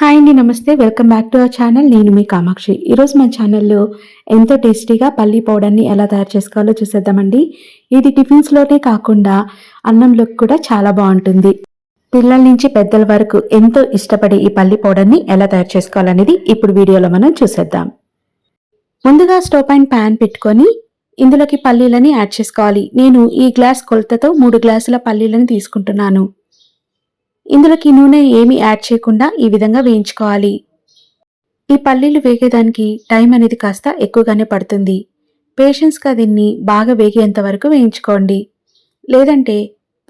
Hi అండి నమస్తే. Welcome back to our channel నేను మీ కామాక్షి. ఈరోజు మా ఛానల్లో ఎంతో టేస్టీగా పల్లీ పౌడర్ని ఎలా తయారు చేసుకోవాలో చూసేద్దామండి. ఇది టిఫిన్స్లోనే కాకుండా అన్నంలోకి కూడా చాలా బాగుంటుంది. పిల్లల నుంచి పెద్దల వరకు ఎంతో ఇష్టపడే ఈ పల్లీ పౌడర్ని ఎలా తయారు చేసుకోవాలనేది ఇప్పుడు వీడియోలో మనం చూసేద్దాం. ముందుగా స్టవ్ పైన ప్యాన్ పెట్టుకొని ఇందులోకి పల్లీలని యాడ్ చేసుకోవాలి. నేను ఈ గ్లాస్ కొలతతో మూడు గ్లాసుల పల్లీలను తీసుకుంటున్నాను. ఇందులోకి నూనె ఏమీ యాడ్ చేయకుండా ఈ విధంగా వేయించుకోవాలి. ఈ పల్లీలు వేగేదానికి టైం అనేది కాస్త ఎక్కువగానే పడుతుంది. పేషెన్స్గా దీన్ని బాగా వేగేంత వరకు వేయించుకోండి. లేదంటే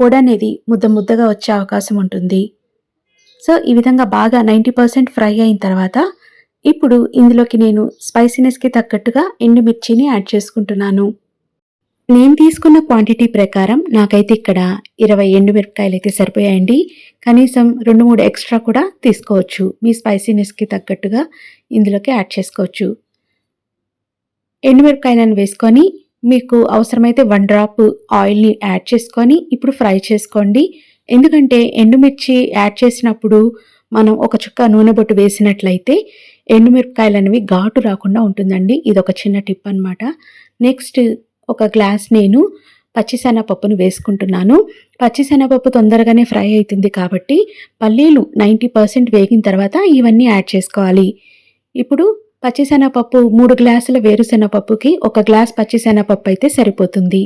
పొడి అనేది ముద్ద ముద్దగా వచ్చే అవకాశం ఉంటుంది. సో ఈ విధంగా బాగా నైంటీ పర్సెంట్ ఫ్రై అయిన తర్వాత ఇప్పుడు ఇందులోకి నేను స్పైసీనెస్కి తగ్గట్టుగా ఎండుమిర్చిని యాడ్ చేసుకుంటున్నాను. నేను తీసుకున్న క్వాంటిటీ ప్రకారం నాకైతే ఇక్కడ ఇరవై ఎండుమిరపకాయలు అయితే సరిపోయాయండి. కనీసం రెండు మూడు ఎక్స్ట్రా కూడా తీసుకోవచ్చు. మీ స్పైసీనెస్కి తగ్గట్టుగా ఇందులోకి యాడ్ చేసుకోవచ్చు. ఎండుమిరపకాయలను వేసుకొని మీకు అవసరమైతే వన్ డ్రాప్ ఆయిల్ని యాడ్ చేసుకొని ఇప్పుడు ఫ్రై చేసుకోండి. ఎందుకంటే ఎండుమిర్చి యాడ్ చేసినప్పుడు మనం ఒక చుక్క నూనె బొట్టు వేసినట్లయితే ఎండుమిరపకాయలు అనేవి ఘాటు రాకుండా ఉంటుందండి. ఇది ఒక చిన్న టిప్ అనమాట నెక్స్ట్ ఒక గ్లాస్ నేను పచ్చిశనగపప్పును వేసుకుంటున్నాను. పచ్చిశనగపప్పు తొందరగానే ఫ్రై అవుతుంది కాబట్టి పల్లీలు నైంటీ పర్సెంట్ వేగిన తర్వాత ఇవన్నీ యాడ్ చేసుకోవాలి. ఇప్పుడు పచ్చిశనగపప్పు మూడు గ్లాసుల వేరుశనగపప్పుకి ఒక గ్లాస్ పచ్చిశనగపప్పు అయితే సరిపోతుంది.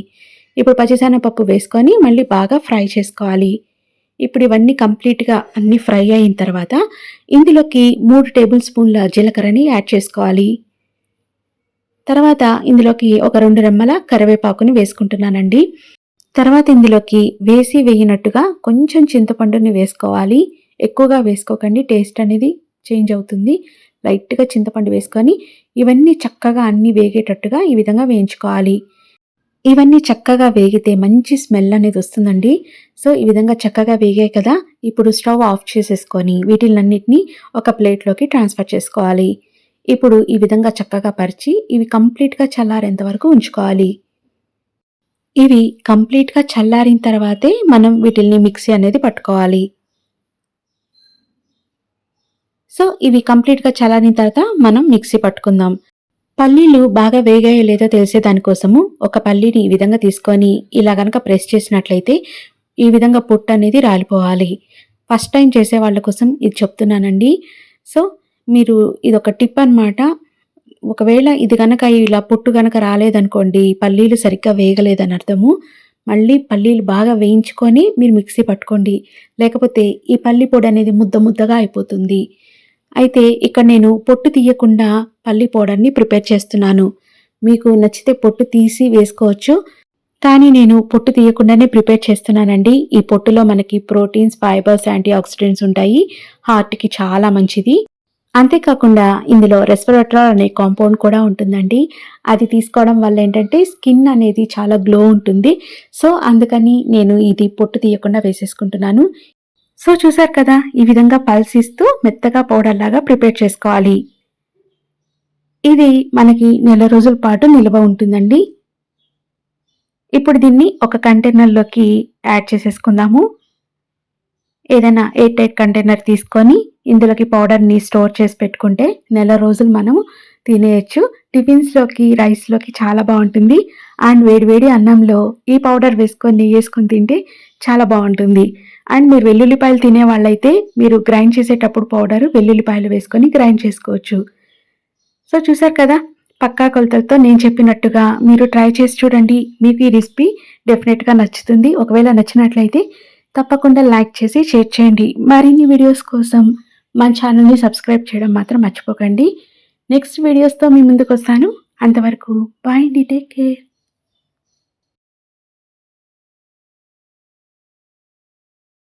ఇప్పుడు పచ్చిశనగపప్పు వేసుకొని మళ్ళీ బాగా ఫ్రై చేసుకోవాలి. ఇప్పుడు ఇవన్నీ కంప్లీట్గా అన్నీ ఫ్రై అయిన తర్వాత ఇందులోకి మూడు టేబుల్ స్పూన్ల జీలకర్రని యాడ్ చేసుకోవాలి. తర్వాత ఇందులోకి ఒక రెండు రెమ్మల కరివేపాకుని వేసుకుంటున్నానండి. తర్వాత ఇందులోకి వేసి వేయినట్టుగా కొంచెం చింతపండుని వేసుకోవాలి. ఎక్కువగా వేసుకోకండి టేస్ట్ అనేది చేంజ్ అవుతుంది. లైట్గా చింతపండు వేసుకొని ఇవన్నీ చక్కగా అన్నీ వేగేటట్టుగా ఈ విధంగా వేయించుకోవాలి. ఇవన్నీ చక్కగా వేగితే మంచి స్మెల్ అనేది వస్తుందండి. సో ఈ విధంగా చక్కగా వేగాయి కదా ఇప్పుడు స్టవ్ ఆఫ్ చేసేసుకొని వీటిలన్నిటిని ఒక ప్లేట్లోకి ట్రాన్స్ఫర్ చేసుకోవాలి. ఇప్పుడు ఈ విధంగా చక్కగా పరిచి ఇవి కంప్లీట్గా చల్లారేంత వరకు ఉంచుకోవాలి. ఇవి కంప్లీట్గా చల్లారిన తర్వాతే మనం వీటిల్ని మిక్సీ అనేది పట్టుకోవాలి. సో ఇవి కంప్లీట్గా చల్లారిన తర్వాత మనం మిక్సీ పట్టుకుందాం. పల్లీలు బాగా వేగాయో లేదో తెలిసే దానికోసము ఒక పల్లీని ఈ విధంగా తీసుకొని ఇలా కనుక ప్రెస్ చేసినట్లయితే ఈ విధంగా పొట్టు అనేది రాలిపోవాలి. ఫస్ట్ టైం చేసే వాళ్ళ కోసం ఇది చెప్తున్నానండి. సో మీరు ఇది ఒక టిప్ అనమాట ఒకవేళ ఇది కనుక ఇలా పొట్టు కనుక రాలేదనుకోండి పల్లీలు సరిగ్గా వేయగలేదని అర్థము. మళ్ళీ పల్లీలు బాగా వేయించుకొని మీరు మిక్సీ పట్టుకోండి. లేకపోతే ఈ పల్లి పొడి అనేది ముద్ద ముద్దగా అయిపోతుంది. అయితే ఇక్కడ నేను పొట్టు తీయకుండా పల్లి పౌడర్ని ప్రిపేర్ చేస్తున్నాను. మీకు నచ్చితే పొట్టు తీసి వేసుకోవచ్చు. కానీ నేను పొట్టు తీయకుండానే ప్రిపేర్ చేస్తున్నానండి. ఈ పొట్టులో మనకి ప్రోటీన్స్ ఫైబర్స్ యాంటీ ఆక్సిడెంట్స్ ఉంటాయి. హార్ట్కి చాలా మంచిది. అంతేకాకుండా ఇందులో రెస్వరట్రాల్ అనే కాంపౌండ్ కూడా ఉంటుందండి. అది తీసుకోవడం వల్ల ఏంటంటే స్కిన్ అనేది చాలా గ్లో ఉంటుంది. సో అందుకని నేను ఇది పొట్టు తీయకుండా వేసేసుకుంటున్నాను. సో చూసారు కదా ఈ విధంగా పల్స్ ఇస్తూ మెత్తగా పౌడర్ లాగా ప్రిపేర్ చేసుకోవాలి. ఇది మనకి నెల రోజుల పాటు నిల్వ ఉంటుందండి. ఇప్పుడు దీన్ని ఒక కంటైనర్లోకి యాడ్ చేసేసుకుందాము. ఏదైనా ఎయిర్ ఎయిట్ కంటైనర్ తీసుకొని ఇందులోకి పౌడర్ని స్టోర్ చేసి పెట్టుకుంటే నెల రోజులు మనం తినేయచ్చు. టిఫిన్స్లోకి రైస్లోకి చాలా బాగుంటుంది. అండ్ వేడివేడి అన్నంలో ఈ పౌడర్ వేసుకొని నెయ్యి వేసుకొని తింటే చాలా బాగుంటుంది. అండ్ మీరు వెల్లుల్లిపాయలు తినే వాళ్ళైతే మీరు గ్రైండ్ చేసేటప్పుడు పౌడర్ వెల్లుల్లిపాయలు వేసుకొని గ్రైండ్ చేసుకోవచ్చు. సో చూసారు కదా పక్కా కొలతలతో నేను చెప్పినట్టుగా మీరు ట్రై చేసి చూడండి. మీకు ఈ రెసిపీ డెఫినెట్గా నచ్చుతుంది. ఒకవేళ నచ్చినట్లయితే తప్పకుండా లైక్ చేసి షేర్ చేయండి. మరిన్ని వీడియోస్ కోసం మా ఛానల్ని సబ్స్క్రైబ్ చేయడం మాత్రం మర్చిపోకండి. నెక్స్ట్ వీడియోస్తో మీ ముందుకు వస్తాను అంతవరకు బాయ్ అండి. Take care.